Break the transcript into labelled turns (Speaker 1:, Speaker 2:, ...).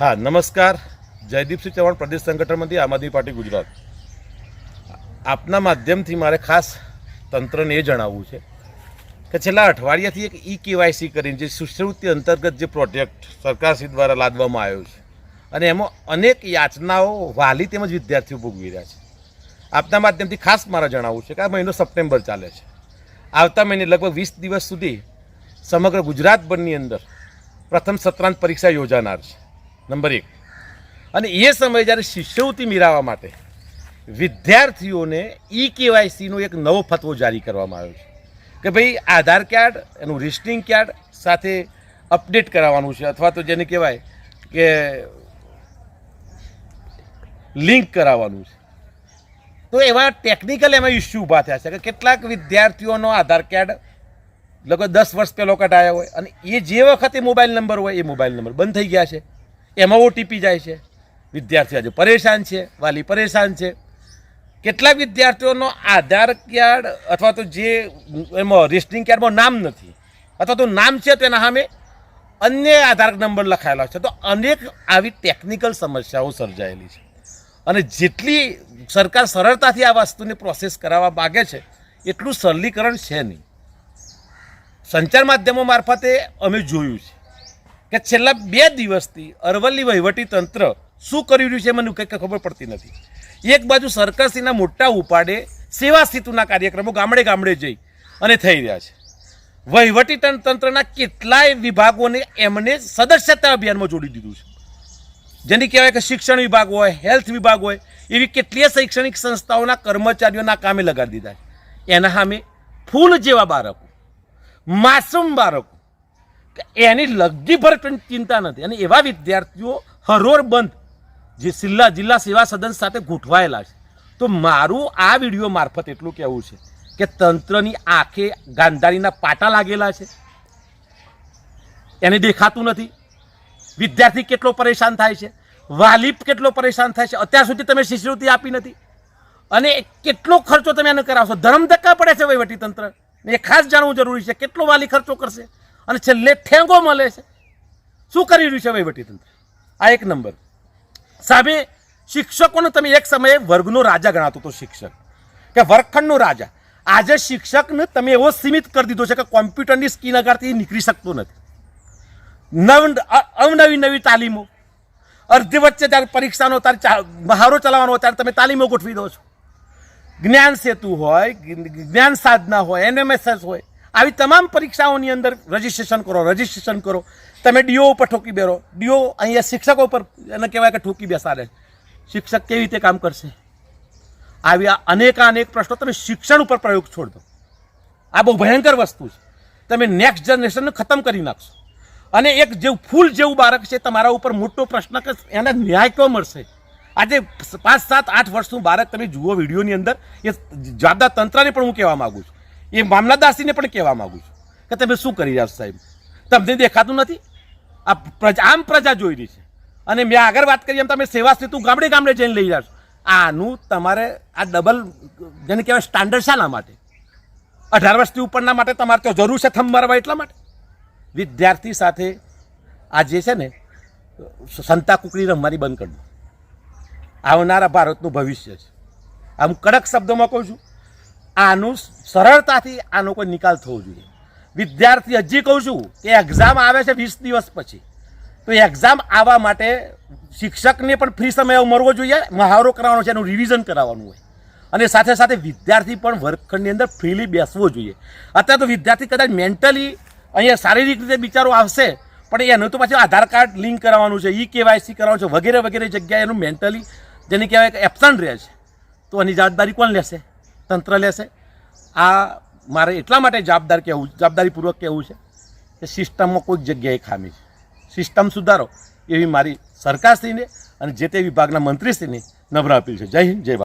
Speaker 1: હા, નમસ્કાર. જયદીપસિંહ ચૌહાણ પ્રદેશ સંગઠનમાંથી આમ આદમી પાર્ટી ગુજરાત. આપના માધ્યમથી મારે ખાસ તંત્રને એ જણાવવું છે કે છેલ્લા અઠવાડિયાથી એક ઈ કેવાયસી કરીને જે શિષ્યવૃત્તિ અંતર્ગત જે પ્રોજેક્ટ સરકારશ્રી દ્વારા લાદવામાં આવ્યો છે અને એમાં અનેક યાચનાઓ વાલી તેમજ વિદ્યાર્થીઓ ભોગવી રહ્યા છે. આપના માધ્યમથી ખાસ મારે જણાવવું છે કે આ મહિનો સપ્ટેમ્બર ચાલે છે. આવતા મહિને લગભગ વીસ દિવસ સુધી સમગ્ર ગુજરાતભરની અંદર પ્રથમ સત્રાંત પરીક્ષા યોજાનાર છે. નંબર એક. અને એ સમયે જ્યારે શિષ્યવૃત્તિ મેળવવા માટે વિદ્યાર્થીઓને ઈ કેવાયસીનો એક નવો ફતવો જારી કરવામાં આવ્યો છે કે ભાઈ આધાર કાર્ડ એનું રિસ્ટિંગ કાર્ડ સાથે અપડેટ કરાવવાનું છે અથવા તો જેને કહેવાય કે લિંક કરાવવાનું છે. તો એવા ટેકનિકલ એમાં ઇસ્યુ ઊભા થયા છે કે કેટલાક વિદ્યાર્થીઓનો આધાર કાર્ડ લગભગ દસ વર્ષ પહેલો કઢાયા હોય અને એ જે વખતે મોબાઈલ નંબર હોય એ મોબાઈલ નંબર બંધ થઈ ગયા છે. એમાં ઓટીપી જાય છે. વિદ્યાર્થીઓ આજે પરેશાન છે, વાલી પરેશાન છે. કેટલાક વિદ્યાર્થીઓનો આધાર કાર્ડ અથવા તો જે એમાં રેસ્ટિંગ કાર્ડમાં નામ નથી, અથવા તો નામ છે તેના સામે અન્ય આધાર નંબર લખાયેલો છે. તો અનેક આવી ટેકનિકલ સમસ્યાઓ સર્જાયેલી છે. અને જેટલી સરકાર સરળતાથી આ વસ્તુની પ્રોસેસ કરાવવા માગે છે, એટલું સરલીકરણ છે નહીં. સંચાર માધ્યમો મારફતે અમે જોયું છે. કે છેલ્લા બે દિવસથી અરવલ્લી વહીવટી તંત્ર શું કરી રહ્યું છે મને કંઈક ખબર પડતી નથી. એક બાજુ સરકારશ્રીના મોટા ઉપાડે સેવા સેતુના કાર્યક્રમો ગામડે ગામડે જઈ અને થઈ રહ્યા છે. વહીવટી તંત્રના કેટલાય વિભાગોને એમને સદસ્યતા અભિયાનમાં જોડી દીધું છે. જેની કહેવાય કે શિક્ષણ વિભાગ હોય, હેલ્થ વિભાગ હોય, એવી કેટલીય શૈક્ષણિક સંસ્થાઓના કર્મચારીઓના કામે લગાડી દીધા છે. એના સામે ફૂલ જેવા બાળકો, માસૂમ બાળકો એની ભર પણ ચિંતા નથી. અને એવા વિદ્યાર્થીઓ હરોર બંધ, જે જિલ્લા જિલ્લા સેવા સદન સાથે ગોઠવાયેલા છે. તો મારું આ વીડિયો મારફત એટલું કહેવું છે કે તંત્રની આંખે ગાંધારીના પાટા લાગેલા છે. એને દેખાતું નથી. વિદ્યાર્થી કેટલો પરેશાન થાય છે. વાલી કેટલો પરેશાન થાય છે. અત્યાર સુધી તમે શિષ્યવૃત્તિ આપી નથી. અને કેટલો ખર્ચો તમે એને કરાવશો? ધરમ ધક્કા પડે છે વહીવટી તંત્ર એ ખાસ જાણવું જરૂરી છે, કેટલો વાલી ખર્ચો કરશે? અને છેલ્લે ઠેંગો મળે છે. શું કરી રહ્યું છે વહીવટી તંત્ર? આ એક નંબર. સામે શિક્ષકોને તમે એક સમયે વર્ગનો રાજા ગણાતો હતો શિક્ષક. કે વર્ગખંડનો રાજા. આજે શિક્ષકને તમે એવો સીમિત કરી દીધો છે કે કોમ્પ્યુટરની સ્કીન અગારથી નીકળી શકતો નથી. નવ અવનવી નવી તાલીમો. અડધી વચ્ચે ત્યારે પરીક્ષાનો, ત્યારે બહારો ચલાવવાનો ત્યારે તમે તાલીમો ગોઠવી દો છો. જ્ઞાન સેતુ હોય જ્ઞાન સાધના હોય, એનએમએસએસ હોય. આવી તમામ પરીક્ષાઓની અંદર રજિસ્ટ્રેશન કરો, રજીસ્ટ્રેશન કરો. તમે ડીઓ ઉપર ઠોકી બેરો. ડીઓ અહીંયા શિક્ષકો ઉપર એને કહેવાય કે ઠોકી બેસાડે શિક્ષક કેવી રીતે કામ કરશે? આવી આ અનેકાનેક પ્રશ્નો તમે શિક્ષણ ઉપર પ્રયોગ છોડ દો. આ બહુ ભયંકર વસ્તુ છે. તમે નેક્સ્ટ જનરેશનને ખતમ કરી નાખશો. અને એક જેવું ફૂલ જેવું બાળક છે તમારા ઉપર મોટો પ્રશ્ન કે એને ન્યાય કયો મળશે? આજે પાંચ, સાત, આઠ વર્ષનું બાળક તમે જુઓ વિડીયોની અંદર, એ જવાબદાર તંત્રને પણ હું કહેવા માગું છું. એ મામલતદારશ્રીને પણ કહેવા માગું છું કે તમે શું કરી રહ્યા છો સાહેબ? તમને દેખાતું નથી? આ પ્રજા આમ પ્રજા જોઈ રહી છે. અને મેં આગળ વાત કરી, એમ તમે સેવા સેતુ ગામડે ગામડે જઈને લઈ રહ્યા આનું તમારે આ ડબલ, જેને કહેવાય સ્ટાન્ડર્ડ શાના માટે? અઢાર વર્ષથી ઉપરના માટે તમારે તો જરૂર છે થંભ મારવા એટલા માટે? વિદ્યાર્થી સાથે આ જે છે ને, સંતા કુકડી રમવાની બંધ કરવું આવનારા ભારતનું ભવિષ્ય છે. આમ કડક શબ્દોમાં કહું છું આનું સરળતાથી આનો કોઈ નિકાલ થવો જોઈએ. વિદ્યાર્થી, હજી કહું છું કે એક્ઝામ આવે છે વીસ દિવસ પછી. તો એક્ઝામ આવવા માટે શિક્ષકને પણ ફ્રી સમય મળવો જોઈએ, મહાવરો કરાવવાનો છે, એનું રિવિઝન કરાવવાનું હોય. અને સાથે સાથે વિદ્યાર્થી પણ વર્ગખંડની અંદર ફ્રીલી બેસવો જોઈએ. અત્યારે તો વિદ્યાર્થી કદાચ મેન્ટલી અહીંયા શારીરિક રીતે બિચારો આવશે, પણ એનું તો પાછું આધાર કાર્ડ લિંક કરાવવાનું છે ઈ કેવાયસી કરાવવાનું છે, વગેરે વગેરે જગ્યાએ એનું મેન્ટલી જેને કહેવાય કે એબસન્ટ રહે છે. તો એની જવાબદારી કોણ લેશે? તંત્ર લેશે આ મારે એટલા માટે જવાબદાર કહેવું, જવાબદારીપૂર્વક કહેવું છે કે સિસ્ટમમાં કોઈક જગ્યાએ ખામી છે. સિસ્ટમ સુધારો એવી મારી સરકારશ્રીને અને જે તે વિભાગના મંત્રીશ્રીને નમ્ર અપીલ છે. જય હિન્દ, જય